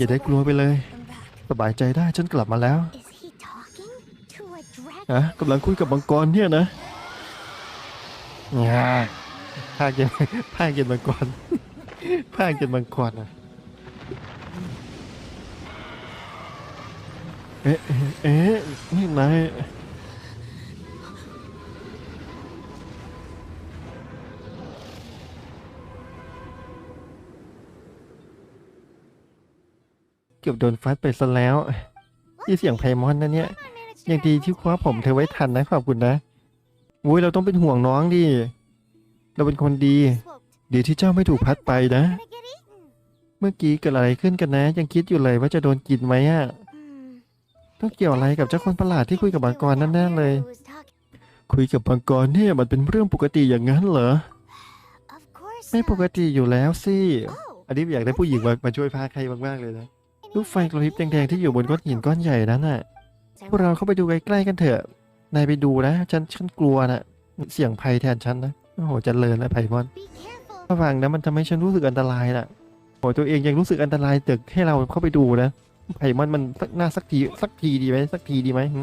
อย่าได้กลัวไปเลย I'm back. สบายใจได้ฉันกลับมาแล้ว Is he talking to a dragon? อะกำลังคุยกับมังกรเนี่ยนะง่าภาคเย็นภาคเย็นมังกรภาคเย็นมังกรอะเอ๊ะเอ๊ะเอ๊ะนี่นาย เกือบโดนฟัดไปซะแล้วที่เสียงไพมอนนะเนี่ย ยังดีที่คว้าผมเธอไว้ทันนะขอบคุณนะอุ้ยเราต้องเป็นห่วงน้องดิ เราเป็นคนดี ดีที่เจ้าไม่ถูกพัดไปนะ เมื่อกี้เกิดอะไรขึ้นกันนะ ยังคิดอยู่เลยว่าจะโดนกินไหมอะต้องเกี่ยวอะไรกับเจ้าคนประหลาดที่คุยกับมังกรนั่นแน่เลย คุยกับมังกรเนี่ยมันเป็นเรื่องปกติอย่างนั้นเหรอ ไม่ปกติอยู่แล้วสิ อันนี้อยากได้ผู้หญิงมามาช่วยพาใครมากๆเลยนะ ลูกไฟกระพริบแดงๆที่อยู่บนก้อนหินก้อนใหญ่นั้นน่ะ พวกเราเข้าไปดูใกล้ๆกันเถอะ นายไปดูนะ ฉันฉันกลัวนะเสียงภัยแทนฉันนะ โอ้โหเจริญนะไพมอนระวังนะมันทำให้ฉันรู้สึกอันตรายน่ะโอ้ตัวเองยังรู้สึกอันตรายตึกให้เราเข้าไปดูนะไพมอนมันสักหน้าสักทีสักทีดีไหมสักทีดีไหมหึ